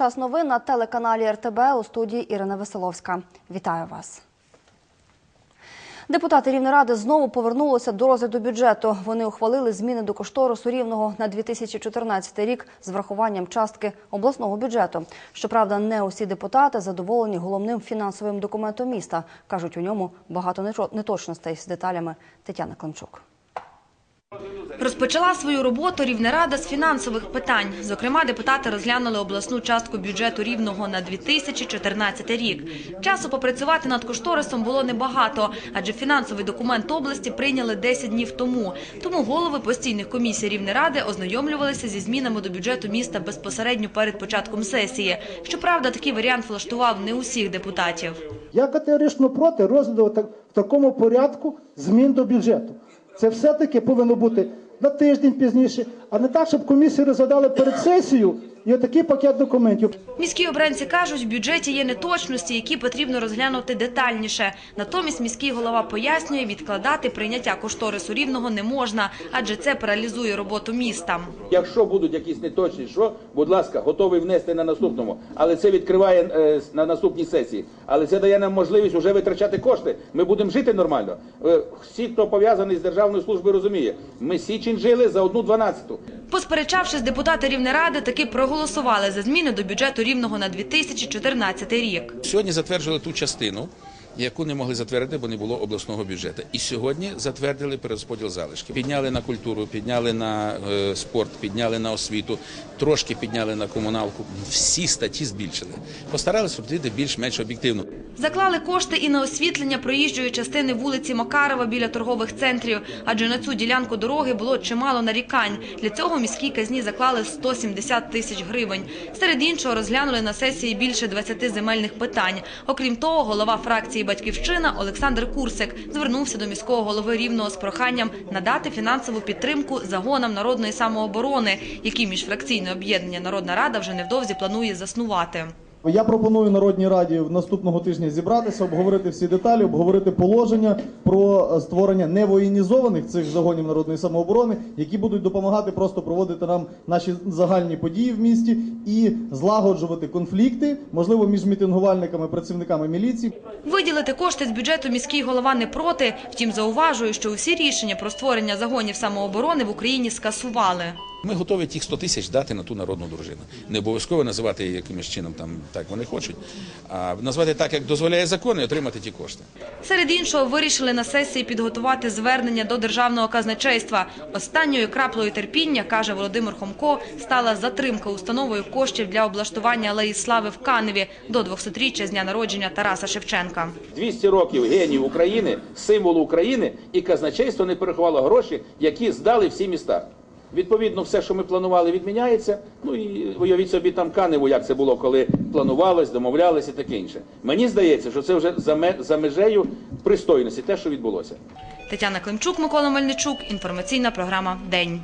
Час новин на телеканалі РТБ у студії Ірина Веселовська. Вітаю вас. Депутати Рівнеради знову повернулися до розгляду бюджету. Вони ухвалили зміни до кошторису рівного на 2014 рік з врахуванням частки обласного бюджету. Щоправда, не усі депутати задоволені головним фінансовим документом міста. кажуть, у ньому багато неточностей з деталями Тетяна Климчук. Розпочала свою роботу Рівнерада з фінансових питань. Зокрема, депутати розглянули обласну частку бюджету Рівного на 2014 рік. Часу попрацювати над кошторисом було небагато, адже фінансовий документ області прийняли 10 днів тому. Тому голови постійних комісій Рівнеради ознайомлювалися зі змінами до бюджету міста безпосередньо перед початком сесії. Щоправда, такий варіант влаштував не усіх депутатів. Я категорично проти розгляду в такому порядку змін до бюджету. Це все-таки повинно бути на тиждень пізніше, а не так, щоб комісії розглядали перед сесією і отакий пакет документів. Міські обранці кажуть, в бюджеті є неточності, які потрібно розглянути детальніше. Натомість міський голова пояснює, відкладати прийняття кошторису рівного не можна, адже це паралізує роботу міста. Якщо будуть якісь неточні, що, будь ласка, готовий внести на наступному. Але це відкриває е, на наступній сесії. Але це дає нам можливість вже витрачати кошти. Ми будемо жити нормально. Е, всі, хто пов'язаний з державною службою, розуміє. Ми січень жили за одну дванадцяту. Посперечавшись, депутати Рівнеради таки проголосували за зміни до бюджету рівного на 2014 рік. Сьогодні затверджували ту частину, яку не могли затвердити, бо не було обласного бюджету. І сьогодні затвердили перерозподіл залишків. Підняли на культуру, підняли на е, спорт, підняли на освіту, трошки підняли на комуналку. Всі статті збільшили. Постаралися робити більш-менш об'єктивно. Заклали кошти і на освітлення проїжджої частини вулиці Макарова біля торгових центрів, адже на цю ділянку дороги було чимало нарікань. Для цього міській казні заклали 170 тисяч гривень. Серед іншого розглянули на сесії більше 20 земельних питань. Окрім того, голова фракції «Батьківщина» Олександр Курсик звернувся до міського голови Рівного з проханням надати фінансову підтримку загонам народної самооборони, які міжфракційне об'єднання «Народна рада» вже невдовзі планує заснувати. Я пропоную Народній Раді наступного тижня зібратися, обговорити всі деталі, обговорити положення про створення невоєнізованих цих загонів народної самооборони, які будуть допомагати просто проводити нам наші загальні події в місті і злагоджувати конфлікти, можливо, між мітингувальниками, працівниками міліції. Виділити кошти з бюджету міський голова не проти, втім зауважує, що усі рішення про створення загонів самооборони в Україні скасували. Ми готові тих 100 тисяч дати на ту народну дружину. Не обов'язково називати її якимось чином, там так вони хочуть, а назвати так, як дозволяє закон, і отримати ті кошти. Серед іншого, вирішили на сесії підготувати звернення до державного казначейства. Останньою краплею терпіння, каже Володимир Хомко, стала затримка установою коштів для облаштування алеї слави в Каневі до 200-річчя з дня народження Тараса Шевченка. 200 років генів України, символу України, і казначейство не переховало гроші, які здали всі міста. Відповідно, все, що ми планували, відміняється. Ну і уявіть собі там Каневу, як це було, коли планувалось, домовлялось і таке інше. Мені здається, що це вже за ме- за межею пристойності, те, що відбулося. Тетяна Климчук, Микола Мельничук. Інформаційна програма «День».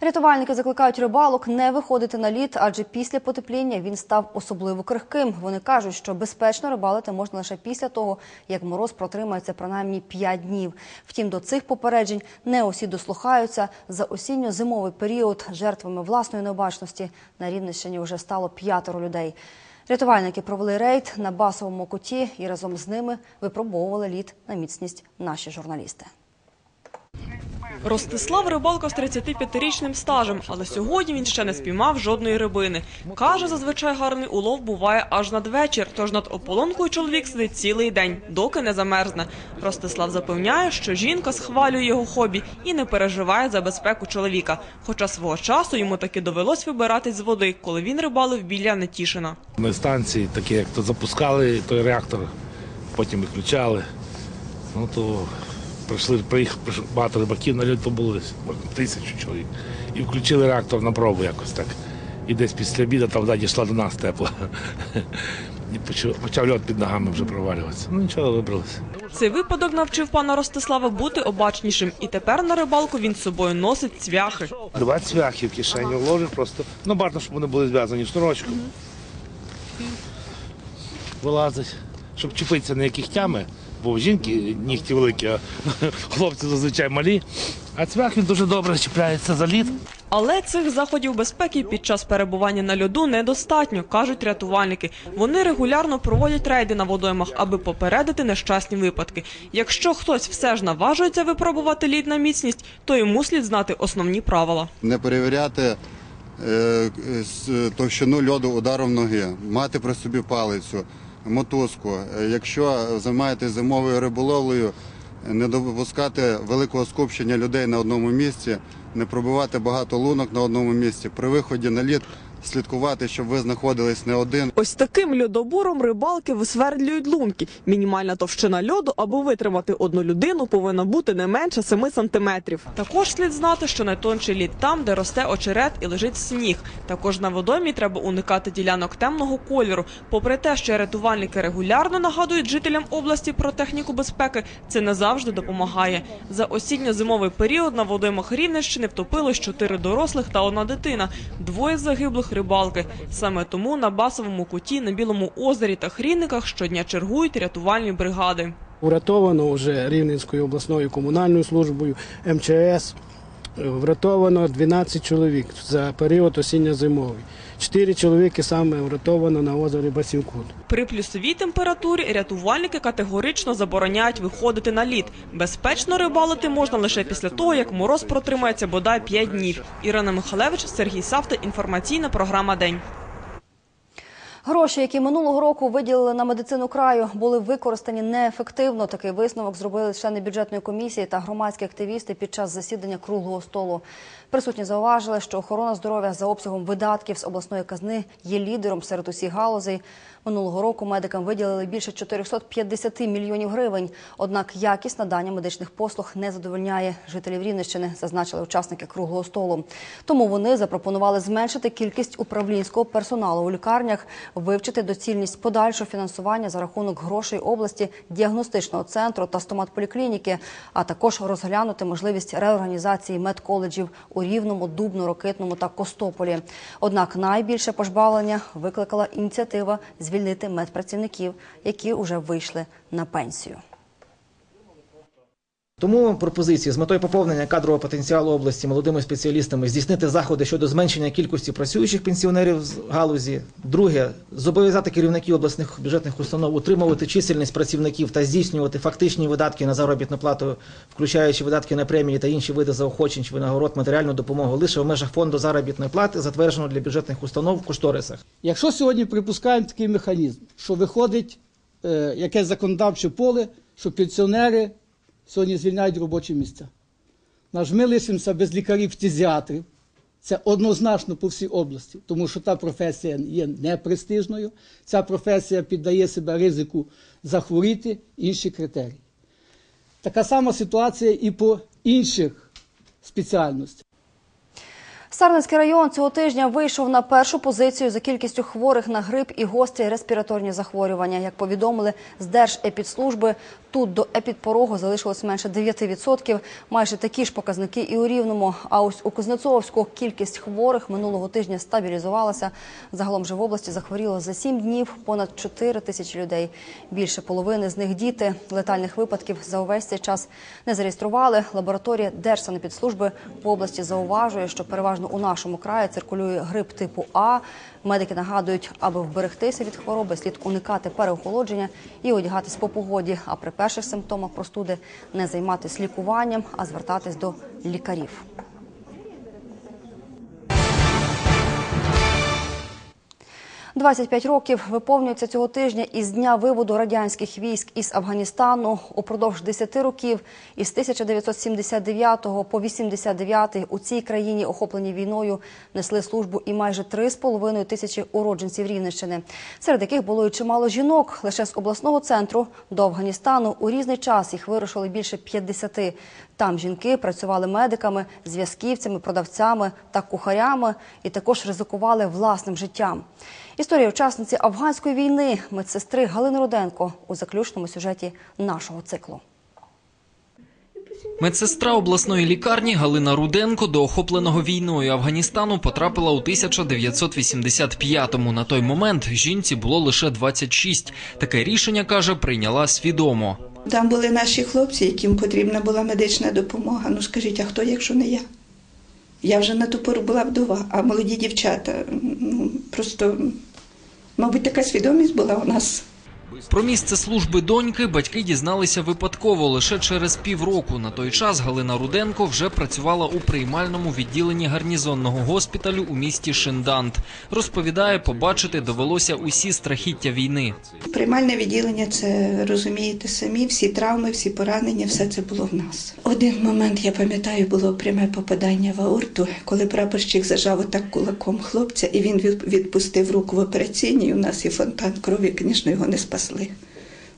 Рятувальники закликають рибалок не виходити на лід, адже після потепління він став особливо крихким. Вони кажуть, що безпечно рибалити можна лише після того, як мороз протримається принаймні 5 днів. Втім, до цих попереджень не усі дослухаються. За осінньо-зимовий період жертвами власної необачності на Рівненщині вже стало п'ятеро людей. Рятувальники провели рейд на басовому куті і разом з ними випробовували лід на міцність наші журналісти. Ростислав рибалка з 35-річним стажем, але сьогодні він ще не спіймав жодної рибини. Каже, зазвичай гарний улов буває аж надвечір, тож над ополонкою чоловік сидить цілий день, доки не замерзне. Ростислав запевняє, що жінка схвалює його хобі і не переживає за безпеку чоловіка. Хоча свого часу йому таки довелось вибиратись з води, коли він рибалив біля Нетішина. На станції, такі як то запускали той реактор, потім виключали. Ну то прийшли, приїхали багато рибаків на льот, то було може, тисячу чоловік. І включили реактор на пробу якось так. І десь після обіду та вода дійшла до нас тепла. І почав, почав льот під ногами вже провалюватися. Ну нічого, вибралися. Цей випадок навчив пана Ростислава бути обачнішим, і тепер на рибалку він з собою носить цвяхи. Два цвяхи в кишеню вложив просто. Ну, бачно, щоб вони були зв'язані шнурочком. Вилазить. Щоб чіпитися на яких тями, бо жінки нігті великі, а хлопці зазвичай малі. А цвях він дуже добре чіпляється за лід. Але цих заходів безпеки під час перебування на льоду недостатньо, кажуть рятувальники. Вони регулярно проводять рейди на водоймах, аби попередити нещасні випадки. Якщо хтось все ж наважується випробувати лід на міцність, то йому слід знати основні правила. не перевіряти е, с- товщину льоду ударом ноги, мати при собі палицю, мотузку. Якщо займаєтесь зимовою риболовлею, не допускати великого скупчення людей на одному місці, не пробивати багато лунок на одному місці. При виході на лід слідкувати, щоб ви знаходились не один. Ось таким льодобором рибалки висвердлюють лунки. Мінімальна товщина льоду, аби витримати одну людину, повинна бути не менше 7 сантиметрів. Також слід знати, що найтонший лід там, де росте очерет і лежить сніг. Також на водоймі треба уникати ділянок темного кольору. Попри те, що рятувальники регулярно нагадують жителям області про техніку безпеки, це не завжди допомагає. За осінньо-зимовий період на водоймах Рівненщини втопилось чотири дорослих та одна дитина. Двоє загиблих рибалки. Саме тому на басовому куті, на білому озері та хрінниках щодня чергують рятувальні бригади. Урятовано вже Рівненською обласною комунальною службою МЧС. Врятовано 12 чоловік за період осінньо-зимовий. Чотири чоловіки саме врятовано на озері Басівкут. При плюсовій температурі рятувальники категорично забороняють виходити на лід. Безпечно рибалити можна лише після того, як мороз протримається бодай 5 днів. Ірина Михалевич, Сергій Савта, інформаційна програма День. Гроші, які минулого року виділили на медицину краю, були використані неефективно. Такий висновок зробили члени бюджетної комісії та громадські активісти під час засідання круглого столу. Присутні зауважили, що охорона здоров'я за обсягом видатків з обласної казни є лідером серед усіх галузей. Минулого року медикам виділили більше 450 мільйонів гривень. Однак якість надання медичних послуг не задовольняє жителів Рівненщини, зазначили учасники круглого столу. Тому вони запропонували зменшити кількість управлінського персоналу у лікарнях, вивчити доцільність подальшого фінансування за рахунок грошей області, діагностичного центру та стоматполіклініки, а також розглянути можливість реорганізації медколеджів у Рівному, Дубну, Рокитному та Костополі. Однак найбільше пожбавлення викликала ініціатива звільнити медпрацівників, які вже вийшли на пенсію. Тому пропозиції з метою поповнення кадрового потенціалу області молодими спеціалістами здійснити заходи щодо зменшення кількості працюючих пенсіонерів з галузі. Друге, зобов'язати керівників обласних бюджетних установ утримувати чисельність працівників та здійснювати фактичні видатки на заробітну плату, включаючи видатки на премії та інші види заохочень чи винагород матеріальну допомогу лише в межах фонду заробітної плати, затвердженого для бюджетних установ в кошторисах. Якщо сьогодні припускаємо такий механізм, що виходить е, якесь законодавче поле, що пенсіонери сьогодні звільняють робочі місця. Наш ми лишимося без лікарів-фтизіатрів. Це однозначно по всій області, тому що та професія є непрестижною, ця професія піддає себе ризику захворіти, інші критерії. Така сама ситуація і по інших спеціальностях. Сарненський район цього тижня вийшов на першу позицію за кількістю хворих на грип і гострі респіраторні захворювання. Як повідомили з Держепідслужби, тут до епідпорогу залишилось менше 9%. Майже такі ж показники і у Рівному. А ось у Кузнецовську кількість хворих минулого тижня стабілізувалася. Загалом же в області захворіло за 7 днів понад 4 тисячі людей. Більше половини з них діти. Летальних випадків за увесь цей час не зареєстрували. Лабораторія Держсанепідслужби в області зауважує, що переважно у нашому краї циркулює грип типу А. Медики нагадують, аби вберегтися від хвороби, слід уникати переохолодження і одягатись по погоді. А при перших симптомах простуди не займатися лікуванням, а звертатись до лікарів. «25 років виповнюється цього тижня із дня виводу радянських військ із Афганістану. Упродовж 10 років із 1979 по 89 у цій країні, охоплені війною, несли службу і майже 3,5 тисячі уродженців Рівненщини, серед яких було і чимало жінок. Лише з обласного центру до Афганістану у різний час їх вирушили більше 50. Там жінки працювали медиками, зв'язківцями, продавцями та кухарями і також ризикували власним життям. Історія учасниці афганської війни, медсестри Галини Руденко у заключному сюжеті нашого циклу. Медсестра обласної лікарні Галина Руденко до охопленого війною Афганістану потрапила у 1985-му. На той момент жінці було лише 26. Таке рішення, каже, прийняла свідомо. Там були наші хлопці, яким потрібна була медична допомога. Ну скажіть, а хто, якщо не я? Я вже на ту пору була вдова, а молоді дівчата. Ну, просто, мабуть, така свідомість була у нас. Про місце служби доньки батьки дізналися випадково лише через півроку. На той час Галина Руденко вже працювала у приймальному відділенні гарнізонного госпіталю у місті Шиндант. Розповідає, побачити довелося усі страхіття війни. Приймальне відділення, це розумієте самі, всі травми, всі поранення, все це було в нас. Один момент, я пам'ятаю, було пряме попадання в аорту, коли прапорщик зажав отак кулаком хлопця, і він від- відпустив руку в операційній. У нас і фонтан крові, звісно, його не спасли.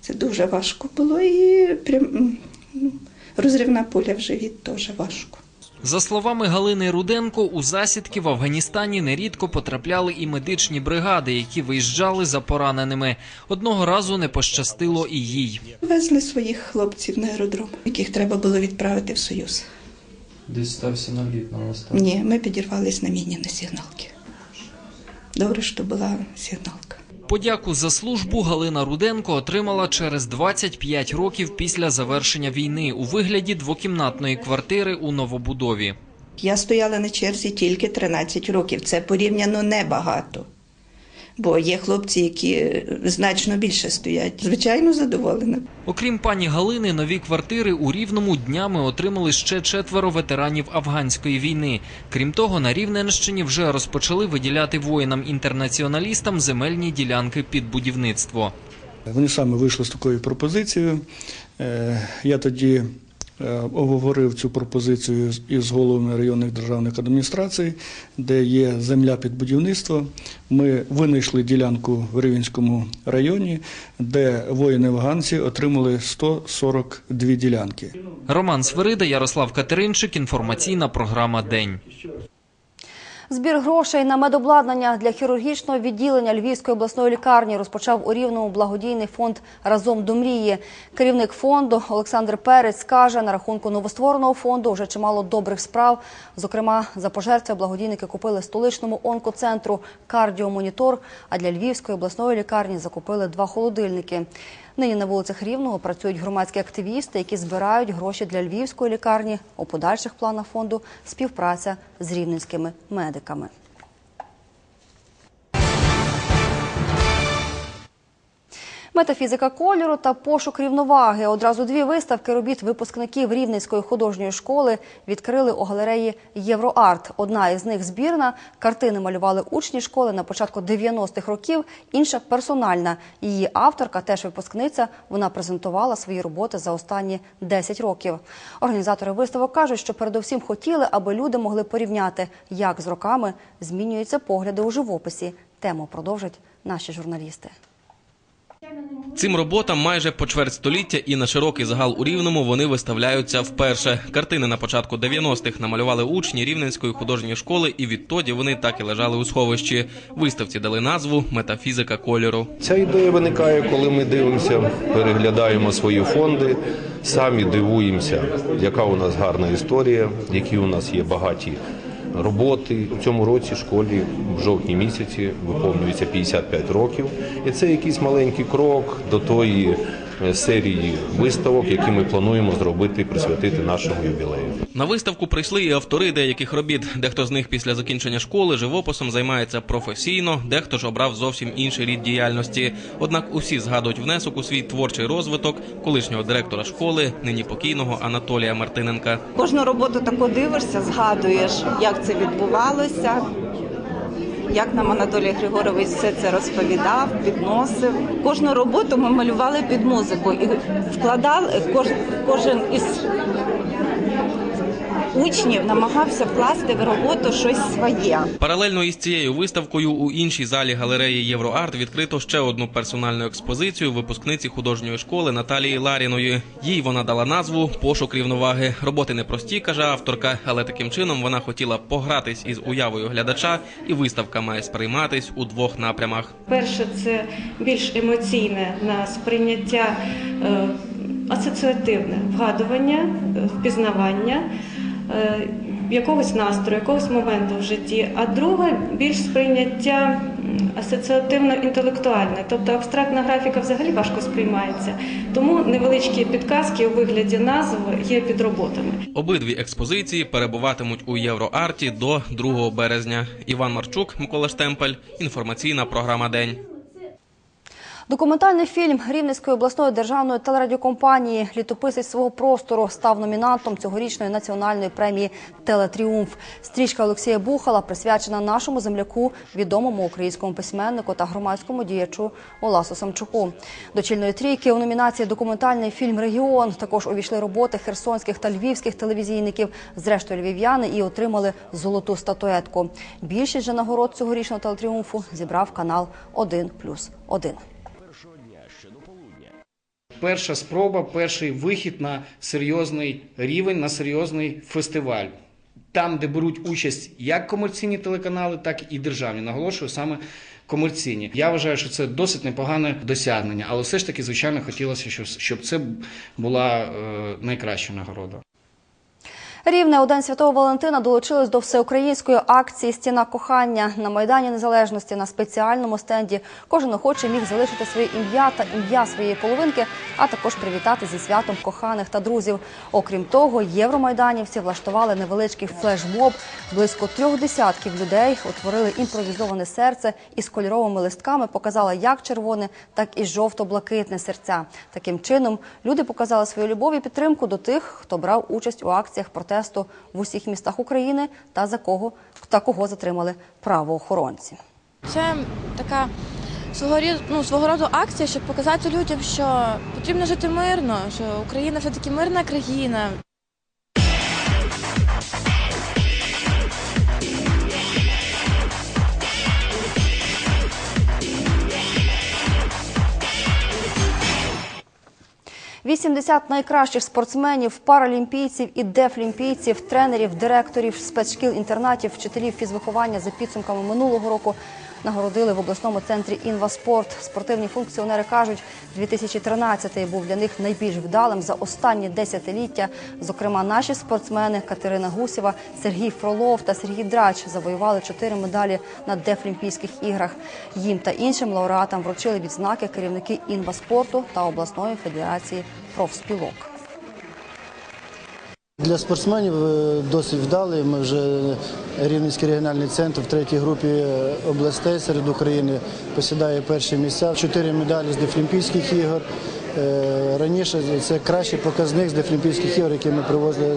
Це дуже важко було і прям ну, розривна пуля в живіт теж важко. За словами Галини Руденко, у засідки в Афганістані нерідко потрапляли і медичні бригади, які виїжджали за пораненими. Одного разу не пощастило і їй. Везли своїх хлопців на аеродром, яких треба було відправити в Союз. Десь стався наліт на вас. Ні, ми підірвались на міні на сигналки. Добре, що була сигналка. Подяку за службу Галина Руденко отримала через 25 років після завершення війни у вигляді двокімнатної квартири у новобудові. Я стояла на черзі тільки 13 років. Це порівняно небагато. Бо є хлопці, які значно більше стоять. Звичайно, задоволена. Окрім пані Галини, нові квартири у Рівному днями отримали ще четверо ветеранів афганської війни. Крім того, на Рівненщині вже розпочали виділяти воїнам-інтернаціоналістам земельні ділянки під будівництво. Вони саме вийшли з такою пропозицією. Е, Я тоді обговорив цю пропозицію із головами районних державних адміністрацій, де є земля під будівництво. Ми винайшли ділянку в Рівенському районі, де воїни-афганці отримали 142 ділянки. Роман Свирида, Ярослав Катеринчик. Інформаційна програма День. Збір грошей на медобладнання для хірургічного відділення Львівської обласної лікарні розпочав у Рівному благодійний фонд Разом до мрії. Керівник фонду Олександр Перець каже, на рахунку новоствореного фонду вже чимало добрих справ. Зокрема, за пожертви благодійники купили столичному онкоцентру кардіомонітор, а для Львівської обласної лікарні закупили два холодильники. Нині на вулицях Рівного працюють громадські активісти, які збирають гроші для львівської лікарні. У подальших планах фонду співпраця з рівненськими медиками. Метафізика кольору та пошук рівноваги. Одразу дві виставки робіт випускників Рівненської художньої школи відкрили у галереї Євроарт. Одна із них збірна. Картини малювали учні школи на початку 90-х років. Інша персональна. Її авторка, теж випускниця. Вона презентувала свої роботи за останні 10 років. Організатори виставок кажуть, що передусім хотіли, аби люди могли порівняти, як з роками змінюються погляди у живописі. Тему продовжать наші журналісти. Цим роботам майже по чверть століття і на широкий загал у Рівному вони виставляються вперше. Картини на початку 90-х намалювали учні Рівненської художньої школи, і відтоді вони так і лежали у сховищі. Виставці дали назву Метафізика кольору. Ця ідея виникає, коли ми дивимося, переглядаємо свої фонди, самі дивуємося, яка у нас гарна історія, які у нас є багаті роботи. У цьому році школі в жовтні місяці виповнюється 55 років, і це якийсь маленький крок до тої серії виставок, які ми плануємо зробити і присвятити нашому ювілею. На виставку прийшли і автори деяких робіт. Дехто з них після закінчення школи живописом займається професійно, дехто ж обрав зовсім інший рід діяльності. Однак усі згадують внесок у свій творчий розвиток колишнього директора школи, нині покійного Анатолія Мартиненка. Кожну роботу таку дивишся, згадуєш, як це відбувалося, як нам Анатолій Григорович все це розповідав, підносив. Кожну роботу ми малювали під музику і вкладали кож, кожен із учнів намагався вкласти в роботу щось своє. Паралельно із цією виставкою у іншій залі галереї Євроарт відкрито ще одну персональну експозицію випускниці художньої школи Наталії Ларіної. Їй вона дала назву Пошук рівноваги. Роботи непрості, каже авторка, але таким чином вона хотіла погратись із уявою глядача, і виставка має сприйматись у двох напрямах. Перше, це більш емоційне на сприйняття е, асоціативне вгадування, е, впізнавання. Е, якогось настрою, якогось моменту в житті, а друга більш сприйняття асоціативно-інтелектуальне, тобто абстрактна графіка взагалі важко сприймається. Тому невеличкі підказки у вигляді назв є під роботами. Обидві експозиції перебуватимуть у Євроарті до 2 березня. Іван Марчук, Микола Штемпель. Інформаційна програма День. Документальний фільм Рівненської обласної державної телерадіокомпанії Літописець свого простору став номінантом цьогорічної національної премії Телетріумф. Стрічка Олексія Бухала присвячена нашому земляку, відомому українському письменнику та громадському діячу Оласу Самчуку. До чільної трійки у номінації Документальний фільм Регіон також увійшли роботи херсонських та львівських телевізійників. Зрештою, львів'яни і отримали золоту статуетку. Більшість же нагород цьогорічного телетріумфу зібрав канал «1 плюс 1». Перша спроба, перший вихід на серйозний рівень, на серйозний фестиваль. Там, де беруть участь як комерційні телеканали, так і державні. Наголошую саме комерційні. Я вважаю, що це досить непогане досягнення, але все ж таки, звичайно, хотілося, щоб- це була е, найкраща нагорода. Рівне у День Святого Валентина долучились до всеукраїнської акції Стіна кохання на Майдані Незалежності на спеціальному стенді. Кожен охочий міг залишити своє ім'я та ім'я своєї половинки, а також привітати зі святом коханих та друзів. Окрім того, євромайданівці влаштували невеличкий флешмоб. Близько трьох десятків людей утворили імпровізоване серце із кольоровими листками, показали як червоне, так і жовто-блакитне серця. Таким чином люди показали свою любов і підтримку до тих, хто брав участь у акціях протесту в усіх містах України та за кого та кого затримали правоохоронці. Це така свого, рі- ну, свого роду акція, щоб показати людям, що потрібно жити мирно, що Україна все таки мирна країна. – 80 найкращих спортсменів, паралімпійців і дефлімпійців, тренерів, директорів спецшкіл-інтернатів, вчителів фізвиховання за підсумками минулого року нагородили в обласному центрі «Інваспорт». Спортивні функціонери кажуть, 2013 був для них найбільш вдалим за останні десятиліття. Зокрема, наші спортсмени Катерина Гусєва, Сергій Фролов та Сергій Драч завоювали чотири медалі на Дефлімпійських іграх. Їм та іншим лауреатам вручили відзнаки керівники «Інваспорту» та обласної федерації профспілок. Для спортсменів е, досить вдалий. Ми вже Рівненський регіональний центр в третій групі областей серед України посідає перші місця. Чотири медалі з Дефлімпійських ігор. Е, Раніше це кращий показник з Дефлімпійських ігор, які ми привозили,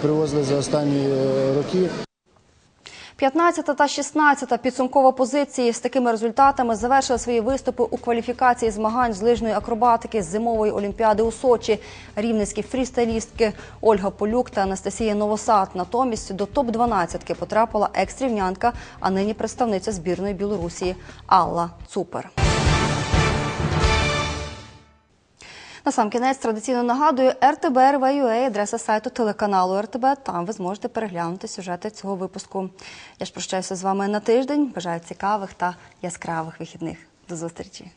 привозили за останні е, роки. 15 та 16 підсумкова позиції з такими результатами завершили свої виступи у кваліфікації змагань з лижної акробатики з зимової олімпіади у Сочі. Рівненські фрістайлістки Ольга Полюк та Анастасія Новосад. Натомість до топ-12 потрапила екс-рівнянка, а нині представниця збірної Білорусі Алла Цупер. На сам кінець традиційно нагадую РТБ адреса сайту телеканалу РТБ. Там ви зможете переглянути сюжети цього випуску. Я ж прощаюся з вами на тиждень. Бажаю цікавих та яскравих вихідних. До зустрічі.